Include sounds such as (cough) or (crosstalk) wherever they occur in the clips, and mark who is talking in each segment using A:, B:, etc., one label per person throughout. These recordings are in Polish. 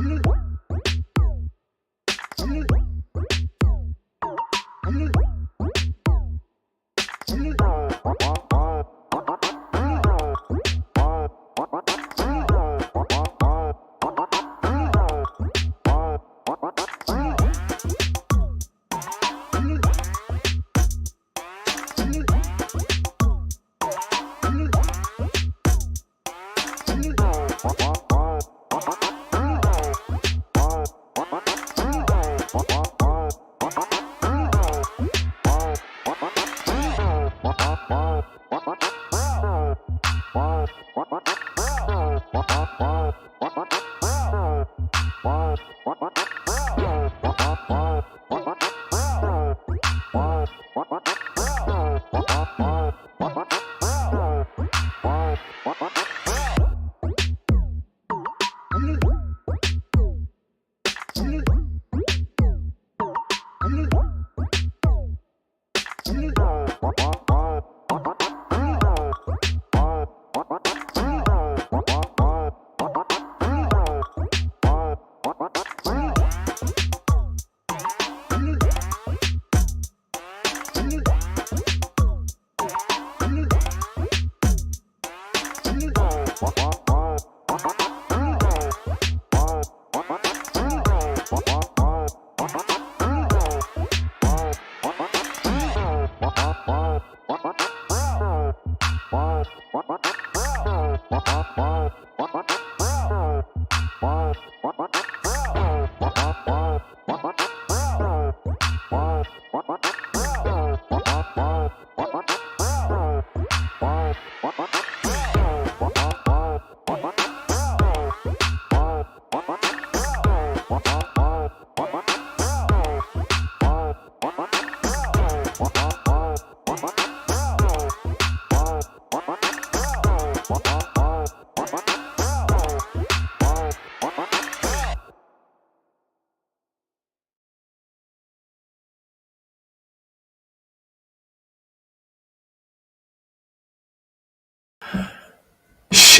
A: നമ്മൾ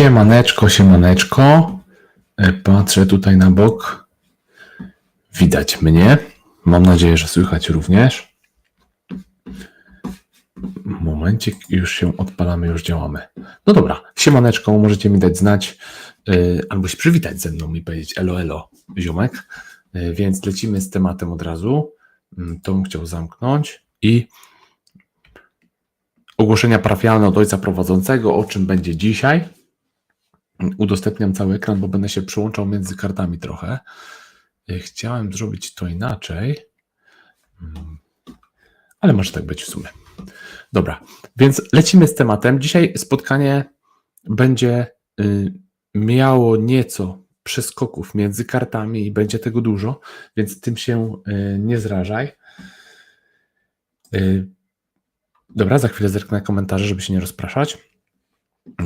A: Siemaneczko, siemaneczko. E, Patrzę tutaj na bok. Widać mnie. Mam nadzieję, że słychać również. Momencik, już się odpalamy, już działamy. No dobra, siemaneczko, możecie mi dać znać, e, albo się przywitać ze mną i powiedzieć elo, elo, ziomek. E, Więc lecimy z tematem od razu. To bym chciał zamknąć i ogłoszenia parafialne od ojca prowadzącego, o czym będzie dzisiaj udostępniam cały ekran, bo będę się przyłączał między kartami trochę. Y, Chciałem zrobić to inaczej, Mm, ale może tak być w sumie. Dobra, więc lecimy z tematem. Dzisiaj spotkanie będzie y, miało nieco przeskoków między kartami i będzie tego dużo, więc tym się y, nie zrażaj. Y, Dobra, za chwilę zerknę komentarze, żeby się nie rozpraszać.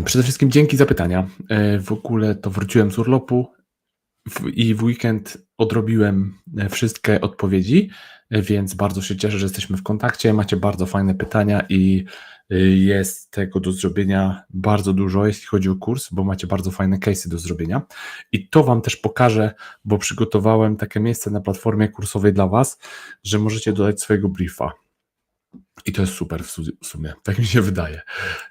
A: Przede wszystkim dzięki za pytania. Y, W ogóle to wróciłem z urlopu i w weekend odrobiłem e, wszystkie odpowiedzi, e, więc bardzo się cieszę, że jesteśmy w kontakcie. Macie bardzo fajne pytania i jest tego do zrobienia bardzo dużo, jeśli chodzi o kurs, bo macie bardzo fajne case'y do zrobienia. I to Wam też pokażę, bo przygotowałem takie miejsce na platformie kursowej dla Was, że możecie dodać swojego briefa. I to jest super w su- w sumie. Tak mi się wydaje,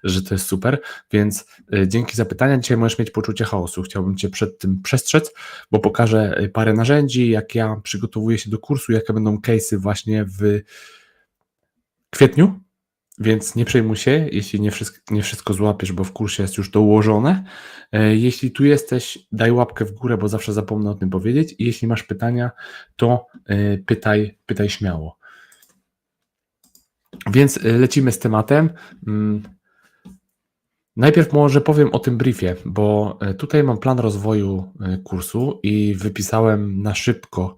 A: że to jest super. Więc y, dzięki za pytania. Dzisiaj możesz mieć poczucie chaosu. Chciałbym Cię przed tym przestrzec, bo pokażę y, parę narzędzi, jak ja przygotowuję się do kursu, jakie będą case'y właśnie w kwietniu. Więc nie przejmuj się, jeśli nie wszystko, nie wszystko złapiesz, bo w kursie jest już dołożone. E, Jeśli tu jesteś, daj łapkę w górę, bo zawsze zapomnę o tym powiedzieć. I jeśli masz pytania, to pytaj, pytaj śmiało. Więc y, lecimy z tematem. Mm, Najpierw może powiem o tym briefie, bo y, tutaj mam plan rozwoju y, kursu i wypisałem na szybko,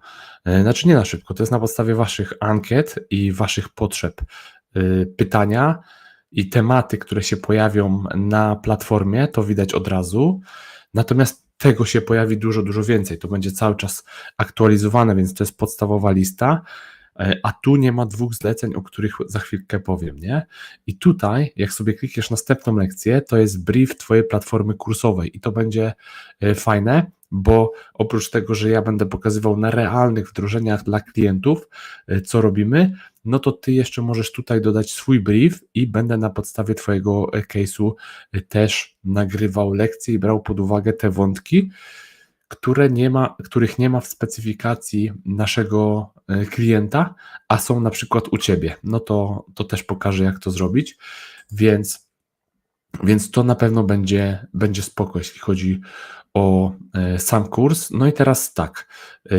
A: znaczy nie na szybko, to jest na podstawie Waszych ankiet i Waszych potrzeb pytania i tematy, które się pojawią na platformie, to widać od razu. Natomiast tego się pojawi dużo, dużo więcej. To będzie cały czas aktualizowane, więc to jest podstawowa lista. E, A tu nie ma dwóch zleceń, o których za chwilkę powiem, nie? I tutaj, jak sobie klikniesz następną lekcję, to jest brief Twojej platformy kursowej i to będzie e, fajne, bo oprócz tego, że ja będę pokazywał na realnych wdrożeniach dla klientów, e, co robimy, no to Ty jeszcze możesz tutaj dodać swój brief i będę na podstawie Twojego case'u też nagrywał lekcje i brał pod uwagę te wątki, które nie ma, których nie ma w specyfikacji naszego e, klienta, a są na przykład u Ciebie. No to, to też pokażę, jak to zrobić. Więc, więc to na pewno będzie, będzie spoko, jeśli chodzi o e, sam kurs. No i teraz tak, e,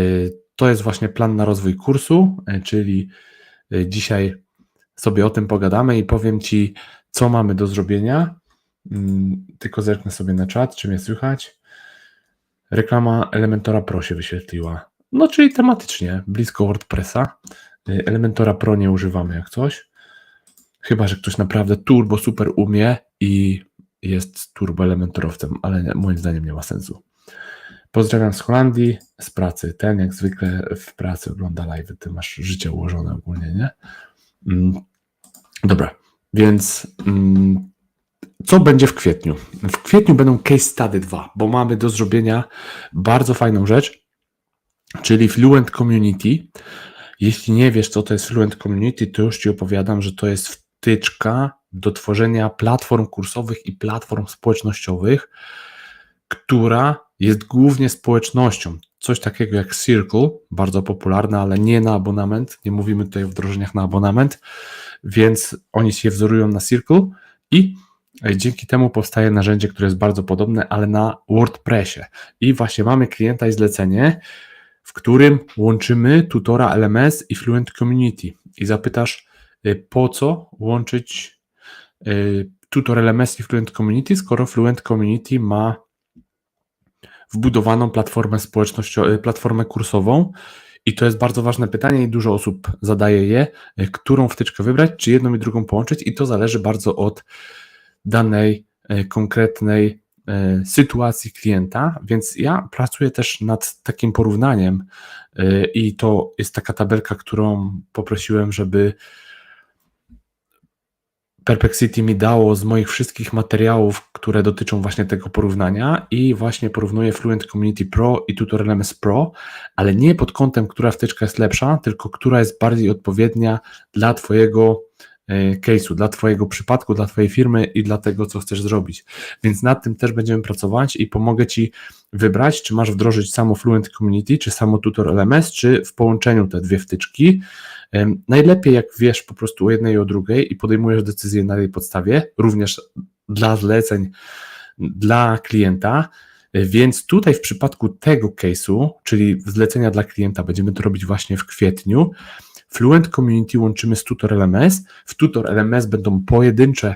A: to jest właśnie plan na rozwój kursu, czyli dzisiaj sobie o tym pogadamy i powiem Ci, co mamy do zrobienia. Mm, Tylko zerknę sobie na czat, czy mnie słychać. Reklama Elementora Pro się wyświetliła. No, czyli tematycznie, blisko WordPressa. Y, Elementora Pro nie używamy jak coś. Chyba, że ktoś naprawdę turbo super umie i jest turbo elementorowcem, ale nie, moim zdaniem nie ma sensu. Pozdrawiam z Holandii, z pracy. Ten jak zwykle w pracy ogląda live. Ty masz życie ułożone ogólnie, nie? Mm, Dobra, więc mm, co będzie w kwietniu? W kwietniu będą case study 2, bo mamy do zrobienia bardzo fajną rzecz, czyli Fluent Community. Jeśli nie wiesz, co to jest Fluent Community, to już Ci opowiadam, że to jest wtyczka do tworzenia platform kursowych i platform społecznościowych, która jest głównie społecznością. Coś takiego jak Circle, bardzo popularne, ale nie na abonament. Nie mówimy tutaj o wdrożeniach na abonament, więc oni się wzorują na Circle i Dzięki temu powstaje narzędzie, które jest bardzo podobne, ale na WordPressie. I właśnie mamy klienta i zlecenie, w którym łączymy tutora LMS i Fluent Community. I zapytasz, y, po co łączyć y, tutor LMS i Fluent Community, skoro Fluent Community ma wbudowaną platformę społecznościową, y, platformę kursową. I to jest bardzo ważne pytanie i dużo osób zadaje je, którą wtyczkę wybrać, czy jedną i drugą połączyć i to zależy bardzo od danej e, konkretnej e, sytuacji klienta, więc ja pracuję też nad takim porównaniem e, i to jest taka tabelka, którą poprosiłem, żeby Perplexity mi dało z moich wszystkich materiałów, które dotyczą właśnie tego porównania i właśnie porównuję Fluent Community Pro i Tutor LMS Pro, ale nie pod kątem, która wtyczka jest lepsza, tylko która jest bardziej odpowiednia dla Twojego case'u, dla Twojego przypadku, dla Twojej firmy i dla tego, co chcesz zrobić. Więc nad tym też będziemy pracować i pomogę Ci wybrać, czy masz wdrożyć samo Fluent Community, czy samo Tutor LMS, czy w połączeniu te dwie wtyczki. Em, Najlepiej, jak wiesz po prostu o jednej i o drugiej i podejmujesz decyzję na tej podstawie, również dla zleceń dla klienta. Więc tutaj w przypadku tego case'u, czyli zlecenia dla klienta, będziemy to robić właśnie w kwietniu. Fluent Community łączymy z Tutor LMS. W Tutor LMS będą pojedyncze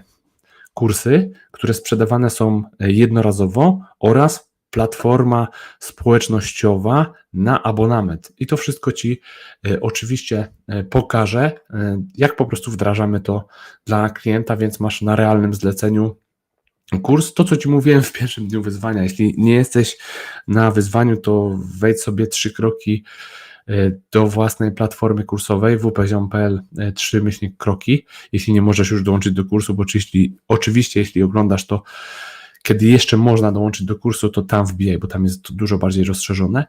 A: kursy, które sprzedawane są jednorazowo oraz platforma społecznościowa na abonament. I to wszystko Ci e, oczywiście e, pokażę, e, jak po prostu wdrażamy to dla klienta, więc masz na realnym zleceniu kurs. To, co Ci mówiłem w pierwszym dniu wyzwania, jeśli nie jesteś na wyzwaniu, to wejdź sobie trzy kroki do własnej platformy kursowej wpziom.pl 3 myślnik kroki, jeśli nie możesz już dołączyć do kursu, bo oczywiście, oczywiście jeśli oglądasz to kiedy jeszcze można dołączyć do kursu, to tam wbijaj, bo tam jest to dużo bardziej rozszerzone.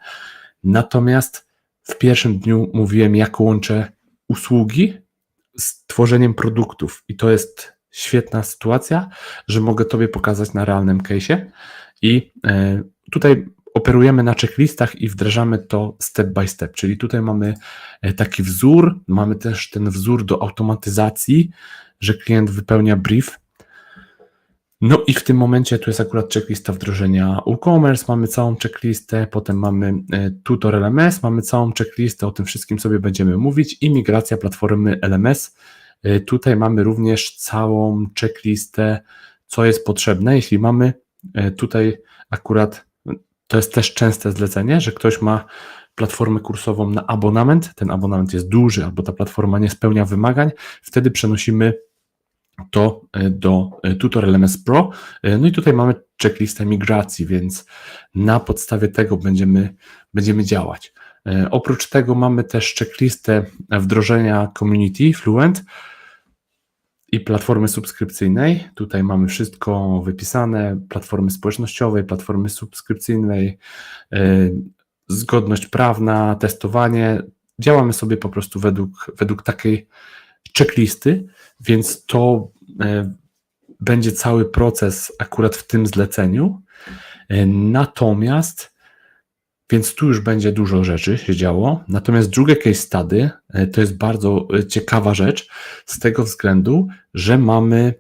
A: Natomiast w pierwszym dniu mówiłem, jak łączę usługi z tworzeniem produktów, i to jest świetna sytuacja, że mogę Tobie pokazać na realnym case'ie. I e, tutaj operujemy na checklistach i wdrażamy to step by step, czyli tutaj mamy e, taki wzór, mamy też ten wzór do automatyzacji, że klient wypełnia brief no i w tym momencie tu jest akurat checklista wdrożenia WooCommerce, mamy całą checklistę, potem mamy e, tutor LMS, mamy całą checklistę, o tym wszystkim sobie będziemy mówić i migracja platformy LMS. E, tutaj mamy również całą checklistę, co jest potrzebne. Jeśli mamy tutaj akurat, to jest też częste zlecenie, że ktoś ma platformę kursową na abonament, ten abonament jest duży albo ta platforma nie spełnia wymagań, wtedy przenosimy to e, do e, Tutor LMS Pro. E, no i tutaj mamy checklistę migracji, więc na podstawie tego będziemy, będziemy działać. Oprócz tego mamy też checklistę wdrożenia Community Fluent i platformy subskrypcyjnej. Tutaj mamy wszystko wypisane: platformy społecznościowej, platformy subskrypcyjnej, zgodność prawna, testowanie. Działamy sobie po prostu według, według takiej checklisty, więc to e, będzie cały proces akurat w tym zleceniu. E, natomiast, więc tu już będzie dużo rzeczy się działo. Natomiast drugie case study e, to jest bardzo ciekawa rzecz z tego względu, że mamy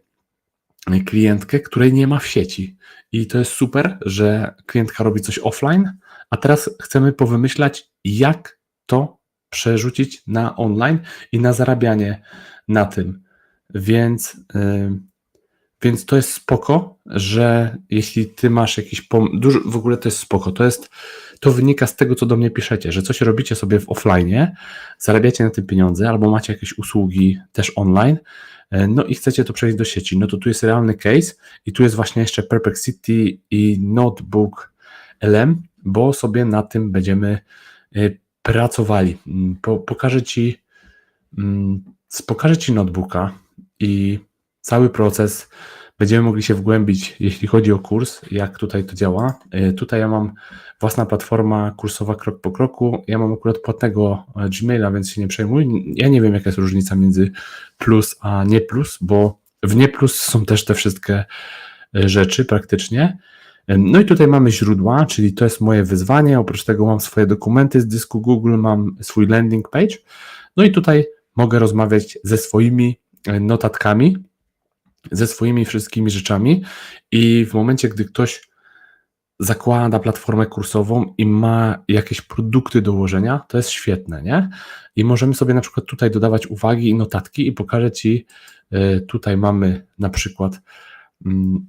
A: klientkę, której nie ma w sieci. I to jest super, że klientka robi coś offline, a teraz chcemy powymyślać, jak to przerzucić na online i na zarabianie na tym. Więc, yy, więc to jest spoko, że jeśli ty masz jakiś pom- dużo, w ogóle to jest spoko, to jest to wynika z tego, co do mnie piszecie, że coś robicie sobie w offline, zarabiacie na tym pieniądze, albo macie jakieś usługi też online, y, no i chcecie to przejść do sieci, no to tu jest realny case i tu jest właśnie jeszcze Perplexity i Notebook LM, bo sobie na tym będziemy y, pracowali. Mm, po, pokażę Ci mm, pokażę Ci notebooka i cały proces będziemy mogli się wgłębić, jeśli chodzi o kurs, jak tutaj to działa. E, tutaj ja mam własna platforma kursowa krok po kroku. Ja mam akurat płatnego e, Gmaila, więc się nie przejmuj. Ja nie wiem, jaka jest różnica między plus a nie plus, bo w nie plus są też te wszystkie e, rzeczy praktycznie. No i tutaj mamy źródła, czyli to jest moje wyzwanie. Oprócz tego mam swoje dokumenty z dysku Google, mam swój landing page. No i tutaj mogę rozmawiać ze swoimi notatkami, ze swoimi wszystkimi rzeczami i w momencie, gdy ktoś zakłada platformę kursową i ma jakieś produkty do ułożenia, to jest świetne, nie? I możemy sobie na przykład tutaj dodawać uwagi i notatki i pokażę Ci, e, tutaj mamy na przykład mm,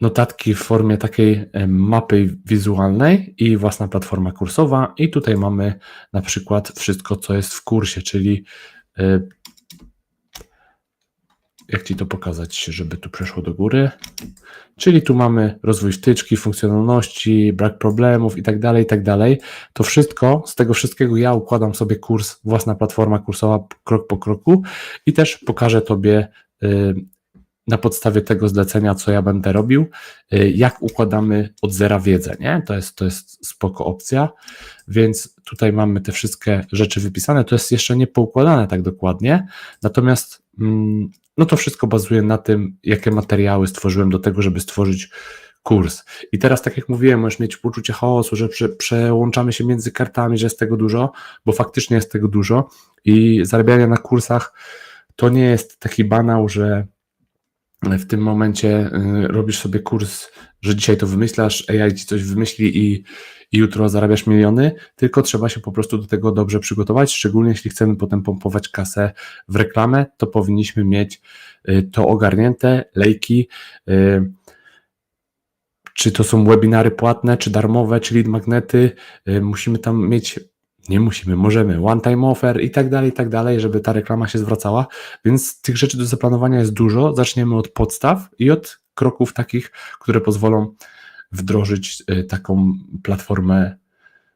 A: notatki w formie takiej e, mapy wizualnej i własna platforma kursowa. I tutaj mamy na przykład wszystko, co jest w kursie, czyli e, jak Ci to pokazać, żeby tu przeszło do góry. Czyli tu mamy rozwój wtyczki, funkcjonalności, brak problemów i tak dalej, i tak dalej. To wszystko, z tego wszystkiego ja układam sobie kurs, własna platforma kursowa krok po kroku i też pokażę Tobie e, na podstawie tego zlecenia, co ja będę robił, y, jak układamy od zera wiedzę, nie? To jest, to jest spoko opcja, więc tutaj mamy te wszystkie rzeczy wypisane, to jest jeszcze nie poukładane tak dokładnie, natomiast mm, no to wszystko bazuje na tym, jakie materiały stworzyłem do tego, żeby stworzyć kurs. I teraz, tak jak mówiłem, możesz mieć poczucie chaosu, że prze, przełączamy się między kartami, że jest tego dużo, bo faktycznie jest tego dużo i zarabianie na kursach to nie jest taki banał, że w tym momencie y, robisz sobie kurs, że dzisiaj to wymyślasz, AI ci coś wymyśli i, i jutro zarabiasz miliony, tylko trzeba się po prostu do tego dobrze przygotować, szczególnie jeśli chcemy potem pompować kasę w reklamę, to powinniśmy mieć y, to ogarnięte, lejki, y, czy to są webinary płatne, czy darmowe, czy lead magnety. Y, Musimy tam mieć, nie musimy, możemy, one time offer i tak dalej, i tak dalej, żeby ta reklama się zwracała. Więc tych rzeczy do zaplanowania jest dużo. Zaczniemy od podstaw i od kroków takich, które pozwolą wdrożyć y, taką platformę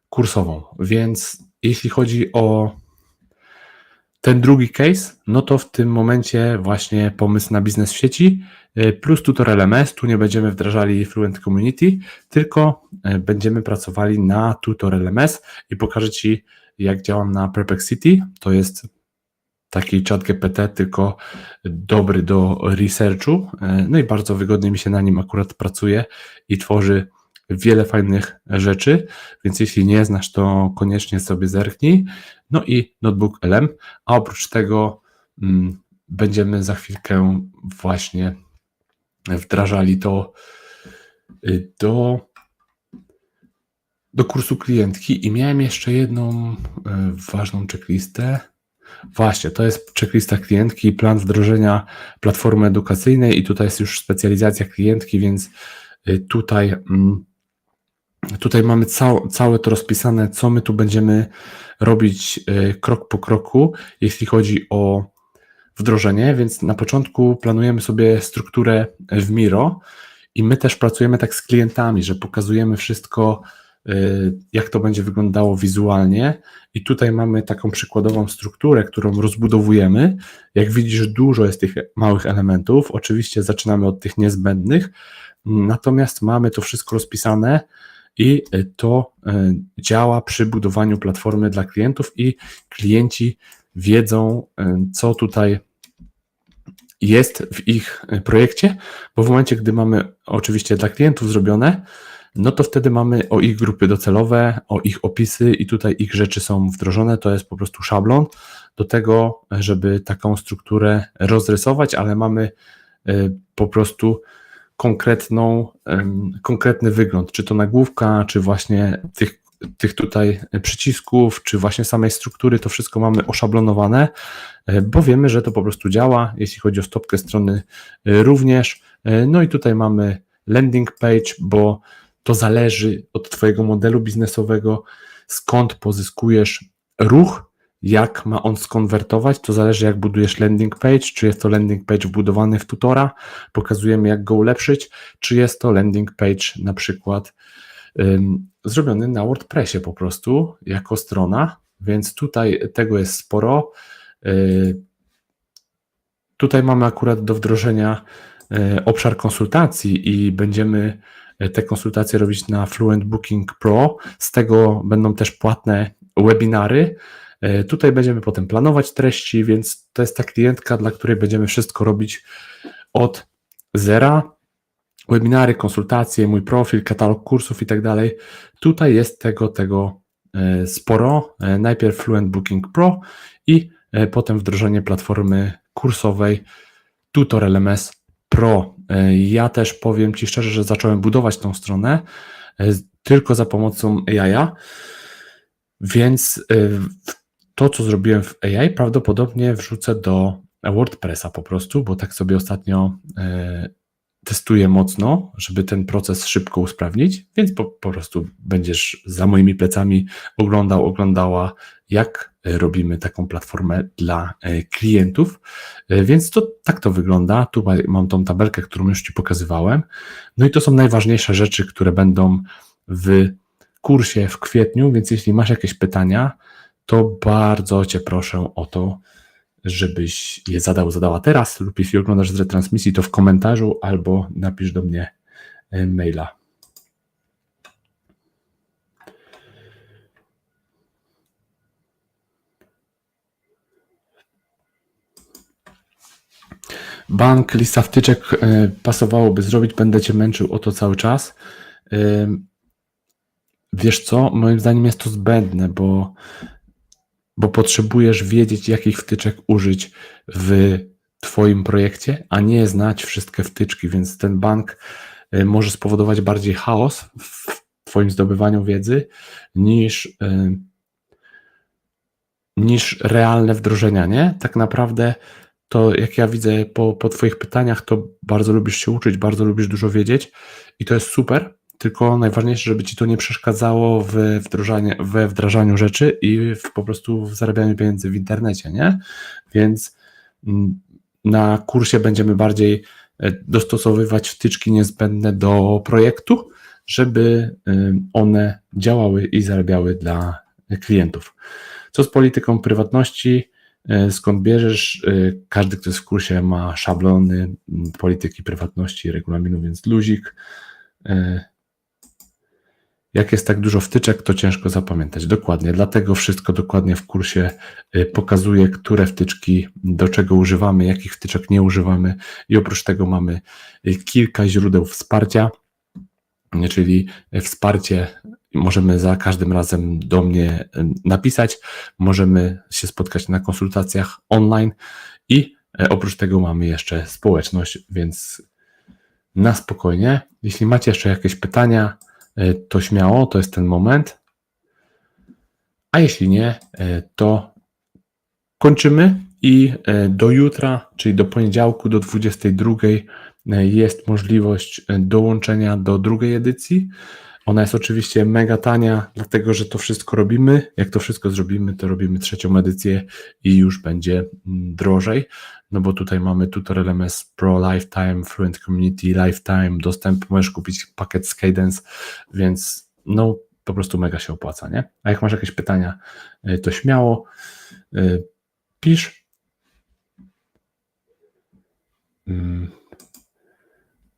A: kursową. Więc jeśli chodzi o ten drugi case, no to w tym momencie właśnie pomysł na biznes w sieci y, plus tutor LMS. Tu nie będziemy wdrażali Fluent Community, tylko y, będziemy pracowali na tutor LMS i pokażę Ci, jak działam na Perplexity. To jest taki chat GPT, tylko dobry do researchu. Y, No i bardzo wygodnie mi się na nim akurat pracuje i tworzy wiele fajnych rzeczy, więc jeśli nie znasz, to koniecznie sobie zerknij. No i notebook LM, a oprócz tego mm, będziemy za chwilkę właśnie wdrażali to y, do, do kursu klientki i miałem jeszcze jedną y, ważną checklistę. Właśnie, to jest checklista klientki, plan wdrożenia platformy edukacyjnej i tutaj jest już specjalizacja klientki, więc y, tutaj mm, Tutaj mamy cał, całe to rozpisane, co my tu będziemy robić y, krok po kroku, jeśli chodzi o wdrożenie, więc na początku planujemy sobie strukturę w Miro i my też pracujemy tak z klientami, że pokazujemy wszystko, jak to będzie wyglądało wizualnie. I tutaj mamy taką przykładową strukturę, którą rozbudowujemy. Jak widzisz, dużo jest tych małych elementów, oczywiście zaczynamy od tych niezbędnych, natomiast mamy to wszystko rozpisane, i to e, działa przy budowaniu platformy dla klientów i klienci wiedzą, e, co tutaj jest w ich projekcie, bo w momencie, gdy mamy oczywiście dla klientów zrobione, no to wtedy mamy o ich grupy docelowe, o ich opisy i tutaj ich rzeczy są wdrożone. To jest po prostu szablon do tego, żeby taką strukturę rozrysować, ale mamy po prostu konkretną, konkretny wygląd, czy to nagłówka, czy właśnie tych, tych tutaj przycisków, czy właśnie samej struktury, to wszystko mamy oszablonowane, e, bo wiemy, że to po prostu działa, jeśli chodzi o stopkę strony e, również. E, no i tutaj mamy landing page, bo to zależy od Twojego modelu biznesowego, skąd pozyskujesz ruch, jak ma on skonwertować, to zależy jak budujesz landing page, czy jest to landing page wbudowany w tutora, pokazujemy jak go ulepszyć, czy jest to landing page na przykład ym, zrobiony na WordPressie po prostu, jako strona, więc tutaj tego jest sporo. Yy, tutaj mamy akurat do wdrożenia yy, obszar konsultacji i będziemy te konsultacje robić na Fluent Booking Pro, z tego będą też płatne webinary, E, tutaj będziemy potem planować treści, więc to jest ta klientka, dla której będziemy wszystko robić od zera. Webinary, konsultacje, mój profil, katalog kursów i tak dalej. Tutaj jest tego, tego e, sporo. E, najpierw Fluent Booking Pro i potem wdrożenie platformy kursowej Tutor LMS Pro. Ja też powiem Ci szczerze, że zacząłem budować tą stronę tylko za pomocą AI, więc to, co zrobiłem w AI, prawdopodobnie wrzucę do WordPressa po prostu, bo tak sobie ostatnio e, testuję mocno, żeby ten proces szybko usprawnić, więc po, po prostu będziesz za moimi plecami oglądał, oglądała, jak robimy taką platformę dla e, klientów. E, więc to tak to wygląda. Tu mam tą tabelkę, którą już Ci pokazywałem. No i to są najważniejsze rzeczy, które będą w kursie w kwietniu, więc jeśli masz jakieś pytania, to bardzo Cię proszę o to, żebyś je zadał, zadała teraz, lub jeśli oglądasz z retransmisji, to w komentarzu albo napisz do mnie e, maila. Bank, lista wtyczek e, pasowałoby zrobić, będę Cię męczył o to cały czas. Wiesz co, moim zdaniem jest to zbędne, bo bo potrzebujesz wiedzieć, jakich wtyczek użyć w Twoim projekcie, a nie znać wszystkie wtyczki, więc ten bank y, może spowodować bardziej chaos w Twoim zdobywaniu wiedzy niż, niż realne wdrożenia, nie? Tak naprawdę to jak ja widzę po, po Twoich pytaniach, to bardzo lubisz się uczyć, bardzo lubisz dużo wiedzieć i to jest super. Tylko najważniejsze, żeby ci to nie przeszkadzało w wdrażaniu, we wdrażaniu rzeczy i w, po prostu w zarabianiu pieniędzy w internecie, nie? Więc mm, na kursie będziemy bardziej e, dostosowywać wtyczki niezbędne do projektu, żeby y, one działały i zarabiały dla klientów. Co z polityką prywatności? E, skąd bierzesz? E, każdy, kto jest w kursie, ma szablony polityki prywatności, regulaminu, więc luzik. E, jak jest tak dużo wtyczek, to ciężko zapamiętać. Dokładnie, dlatego wszystko dokładnie w kursie pokazuje, które wtyczki do czego używamy, jakich wtyczek nie używamy, i oprócz tego mamy kilka źródeł wsparcia, czyli wsparcie możemy za każdym razem do mnie napisać, możemy się spotkać na konsultacjach online i e, oprócz tego mamy jeszcze społeczność, więc na spokojnie. Jeśli macie jeszcze jakieś pytania, e, to śmiało, to jest ten moment. A jeśli nie, e, to kończymy i do jutra, czyli do poniedziałku do 22 jest możliwość dołączenia do drugiej edycji. Ona jest oczywiście mega tania, dlatego że to wszystko robimy. Jak to wszystko zrobimy, to robimy trzecią edycję i już będzie mm, drożej, no bo tutaj mamy Tutor LMS Pro Lifetime, Fluent Community Lifetime, dostęp, możesz kupić pakiet z Cadence, więc no po prostu mega się opłaca, nie? A jak masz jakieś pytania, y, to śmiało pisz.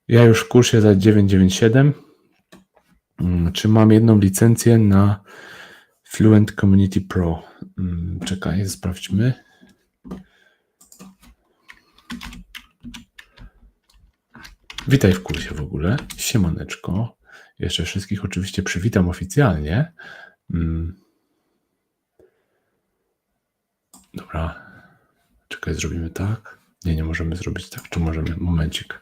A: Ja już w kursie za 997 Mm, czy mam jedną licencję na Fluent Community Pro? Mm, czekaj, sprawdźmy. Witaj w kursie w ogóle. Siemaneczko. Jeszcze wszystkich oczywiście przywitam oficjalnie. Mm. Dobra. Czekaj, zrobimy tak. Nie, nie możemy zrobić tak. Czy możemy? Momencik.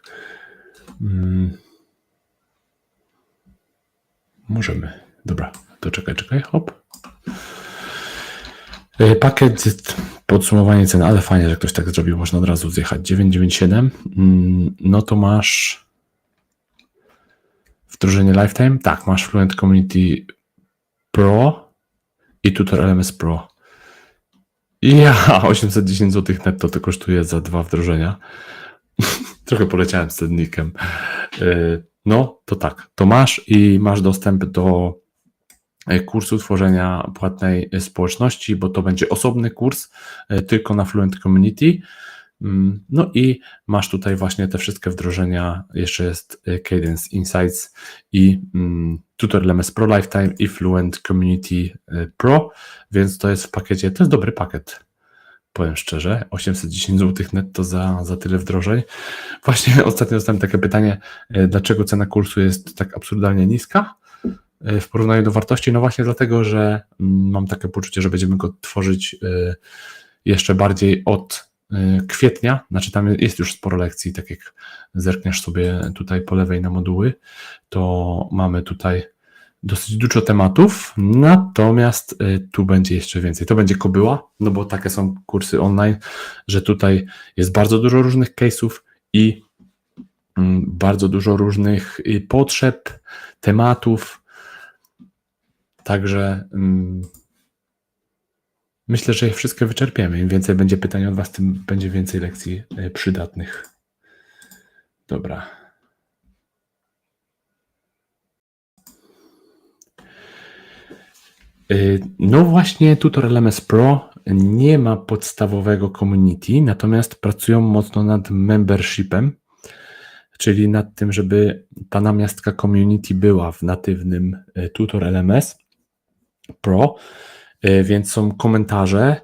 A: Możemy. Dobra, to czekaj, czekaj, hop. E, pakiet, podsumowanie cen, ale fajnie, że ktoś tak zrobił, można od razu zjechać. 997, mm, no to masz wdrożenie Lifetime. Tak, masz Fluent Community Pro i Tutor LMS Pro. Ja, (laughs) 810 zł netto to kosztuje za dwa wdrożenia. (laughs) Trochę poleciałem z cennikiem. E, no to tak, to masz i masz dostęp do e, kursu tworzenia płatnej społeczności, bo to będzie osobny kurs e, tylko na Fluent Community. Mm, no i masz tutaj właśnie te wszystkie wdrożenia. Jeszcze jest Cadence Insights i mm, Tutor LMS Pro Lifetime i Fluent Community Pro, więc to jest w pakiecie, to jest dobry pakiet powiem szczerze, 810 zł netto za, za tyle wdrożeń. Właśnie (laughs) ostatnio dostałem takie pytanie, e, dlaczego cena kursu jest tak absurdalnie niska e, w porównaniu do wartości? No właśnie dlatego, że mm, mam takie poczucie, że będziemy go tworzyć e, jeszcze bardziej od kwietnia, znaczy tam jest już sporo lekcji, tak jak zerkniesz sobie tutaj po lewej na moduły, to mamy tutaj dosyć dużo tematów, natomiast y, tu będzie jeszcze więcej. To będzie kobyła, no bo takie są kursy online, że tutaj jest bardzo dużo różnych case'ów i mm, bardzo dużo różnych y, potrzeb, tematów. Także mm, myślę, że je wszystkie wyczerpiemy. Im więcej będzie pytań od Was, tym będzie więcej lekcji y, przydatnych. Dobra. No właśnie, Tutor LMS Pro nie ma podstawowego community, natomiast pracują mocno nad membershipem, czyli nad tym, żeby ta namiastka community była w natywnym y, Tutor LMS Pro, y, więc są komentarze,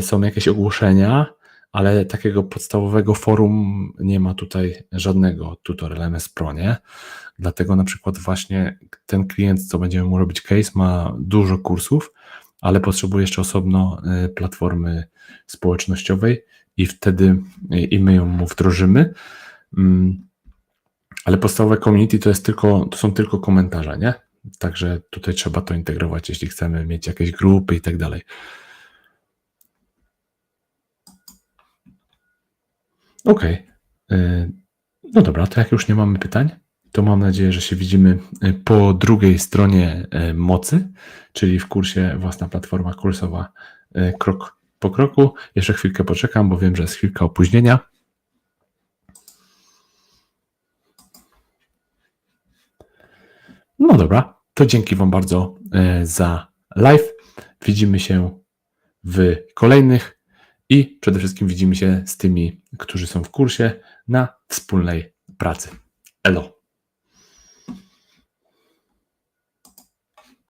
A: są jakieś ogłoszenia, ale takiego podstawowego forum nie ma tutaj żadnego Tutor LMS Pro, nie? Dlatego na przykład właśnie ten klient, co będziemy mu robić case, ma dużo kursów, ale potrzebuje jeszcze osobno y, platformy społecznościowej i wtedy y, i my ją mu wdrożymy. Mm, ale podstawowe community to, jest tylko, to są tylko komentarze, nie? Także tutaj trzeba to integrować, jeśli chcemy mieć jakieś grupy i tak dalej. Okej. Y, No dobra, to jak już nie mamy pytań, to mam nadzieję, że się widzimy y, po drugiej stronie y, mocy, czyli w kursie Własna Platforma Kursowa krok po kroku. Jeszcze chwilkę poczekam, bo wiem, że jest chwilka opóźnienia. No dobra, to dzięki Wam bardzo za live. Widzimy się w kolejnych i przede wszystkim widzimy się z tymi, którzy są w kursie na wspólnej pracy. Elo.